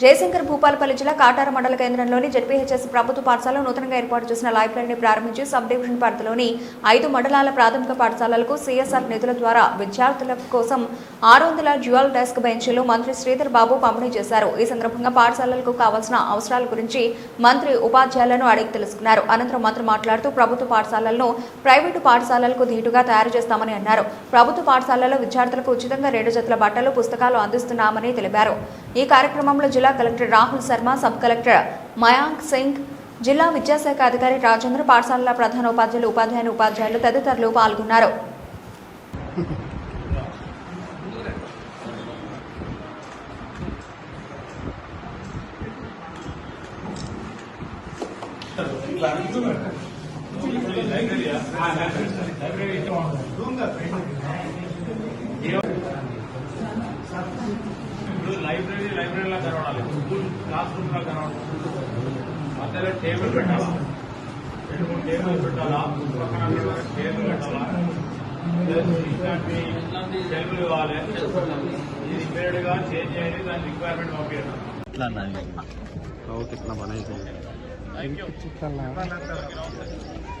జయశంకర్ భూపాలపల్లి జిల్లా కాటార మండల కేంద్రంలోని జడ్పీహెచ్ఎస్ ప్రభుత్వ పాఠశాలలో నూతనంగా ఏర్పాటు చేసిన లైబ్రరీని ప్రారంభించి సబ్ డివిజన్ పరిధిలోని ఐదు మండలాల ప్రాథమిక పాఠశాలలకు సీఎస్ఆర్ నిధుల ద్వారా విద్యార్థుల కోసం ఆరు వందల జ్యువల్ డెస్క్ బెంచీలు మంత్రి శ్రీధర్ బాబు పంపిణీ చేశారు. ఈ సందర్భంగా పాఠశాలలకు కావాల్సిన అవసరాల గురించి మంత్రి ఉపాధ్యాయులను అడిగి తెలుసుకున్నారు. అనంతరం మంత్రి మాట్లాడుతూ ప్రభుత్వ పాఠశాలలను ప్రైవేటు పాఠశాలలకు ధీటుగా తయారు చేస్తామని అన్నారు. ప్రభుత్వ పాఠశాలలో విద్యార్థులకు ఉచితంగా రెండు జతల బట్టలు పుస్తకాలు అందిస్తున్నామని తెలిపారు. ఈ కార్యక్రమంలో జిల్లా collector Rahul Sharma sub collector Mayank Singh జిల్లా విద్యాశాఖ అధికారి రాజేంద్ర పాఠశాలల ప్రధాన ఉపాధ్యాయులు ఉపాధ్యాయులు ఉపాధ్యాయులు తదితరులు పాల్గొన్నారు. ఇప్పుడు లైబ్రరీలో కనబడాలి స్కూల్ క్లాస్ రూమ్లో కనబడాలి మధ్యలో టేబుల్ పెట్టాలా? రెండు మూడు టేబుల్ పెట్టాలా? పక్కన టేబుల్ పెట్టాలా? టేబుల్ కావాలి ఇది పీరియడ్గా చేంజ్ చేయండి దాని రిక్వైర్మెంట్ పంపించాలి ఇట్లా ఓకే ఇట్లా బనాయి థ్యాంక్